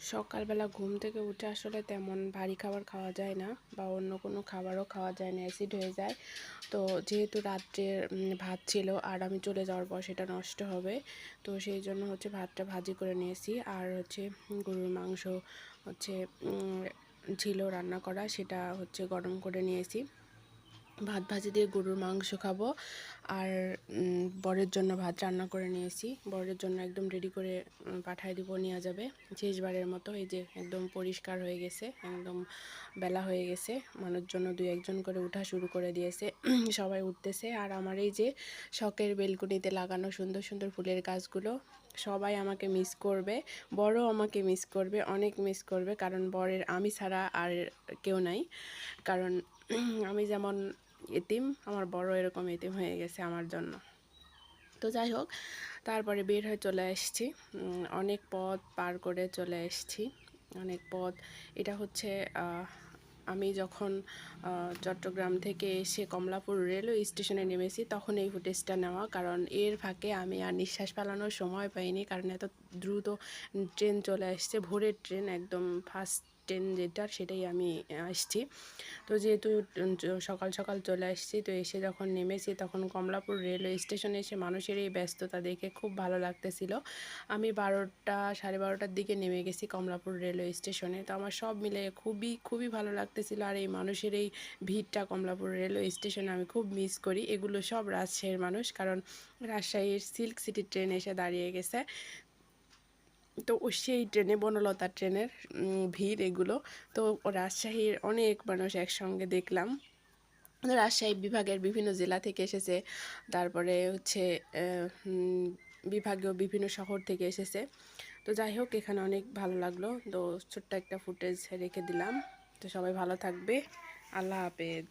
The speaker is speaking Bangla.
সকালবেলা ঘুম থেকে উঠে আসলে তেমন ভারী খাবার খাওয়া যায় না বা অন্য কোনো খাবারও খাওয়া যায় না অ্যাসিড হয়ে যায়। তো যেহেতু রাত্রের ভাত ছিল আর আমি চলে যাওয়ার পর সেটা নষ্ট হবে, তো সেই জন্য হচ্ছে ভাতটা ভাজি করে নিয়েছি। আর হচ্ছে গরুর মাংস হচ্ছে ছিল রান্না করা, সেটা হচ্ছে গরম করে নিয়েছি। ভাত ভাজি দিয়ে গরুর মাংস খাব। আর বরের জন্য ভাত রান্না করে নিয়েছি। বরের জন্য একদম রেডি করে পাঠায় দিব নেওয়া যাবে। শেষবারের মতো এই যে একদম পরিষ্কার হয়ে গেছে, একদম বেলা হয়ে গেছে। মানুষ জন্য দুই একজন করে উঠা শুরু করে দিয়েছে। সবাই উঠতেছে। আর আমার এই যে শখের বেলকুনিতে লাগানো সুন্দর সুন্দর ফুলের গাছগুলো, সবাই আমাকে মিস করবে। বড় আমাকে মিস করবে, অনেক মিস করবে। কারণ বরের আমি ছাড়া আর কেউ নাই। কারণ, আমি যেমন এতিম, আমার বড় এরকম এতিম হয়ে গেছে আমার জন্য। তো যাই হোক, তারপরে বের হয়ে চলে এসেছি অনেক পথ পার করে চলে এসেছি অনেক পথ, এটা হচ্ছে আমি যখন চট্টগ্রাম থেকে এসে কমলাপুর রেলওয়ে স্টেশনে নেমেছি, তখন এই ফুটেজটা নেওয়া। কারণ এর ফাঁকে আমি আর নিঃশ্বাস ফেলানোর সময় পাইনি, কারণ এত দ্রুত ট্রেন চলে আসছে, ভোরের ট্রেন একদম ফার্স্ট ট্রেন যেটা সেটাই আমি আসছি। তো যেহেতু সকাল সকাল চলে আসছি, তো এসে যখন নেমেছি তখন কমলাপুর রেলওয়ে স্টেশনে এসে মানুষের এই ব্যস্ততা দেখে খুব ভালো লাগতেছিল। আমি বারোটা, সাড়ে বারোটার দিকে নেমে গেছি কমলাপুর রেলওয়ে স্টেশনে। তো আমার সব মিলে খুবই খুবই ভালো লাগতেছিল। আর এই মানুষের এই ভিড়টা কমলাপুর রেলওয়ে স্টেশনে আমি খুব মিস করি। এগুলো সব রাজশাহীর মানুষ, কারণ রাজশাহীর সিল্ক সিটি ট্রেন এসে দাঁড়িয়ে গেছে। তো সেই ট্রেনে বনলতা ট্রেনের ভিড় এগুলো। তো রাজশাহীর অনেক মানুষ একসঙ্গে দেখলাম। রাজশাহী বিভাগের বিভিন্ন জেলা থেকে এসেছে। তারপরে হচ্ছে বিভাগীয় বিভিন্ন শহর থেকে এসেছে। তো যাই হোক, এখানে অনেক ভালো লাগল। তো ছোট্ট একটা ফুটেজ রেখে দিলাম। তো সবাই ভালো থাকবে। আল্লাহ হাফেজ।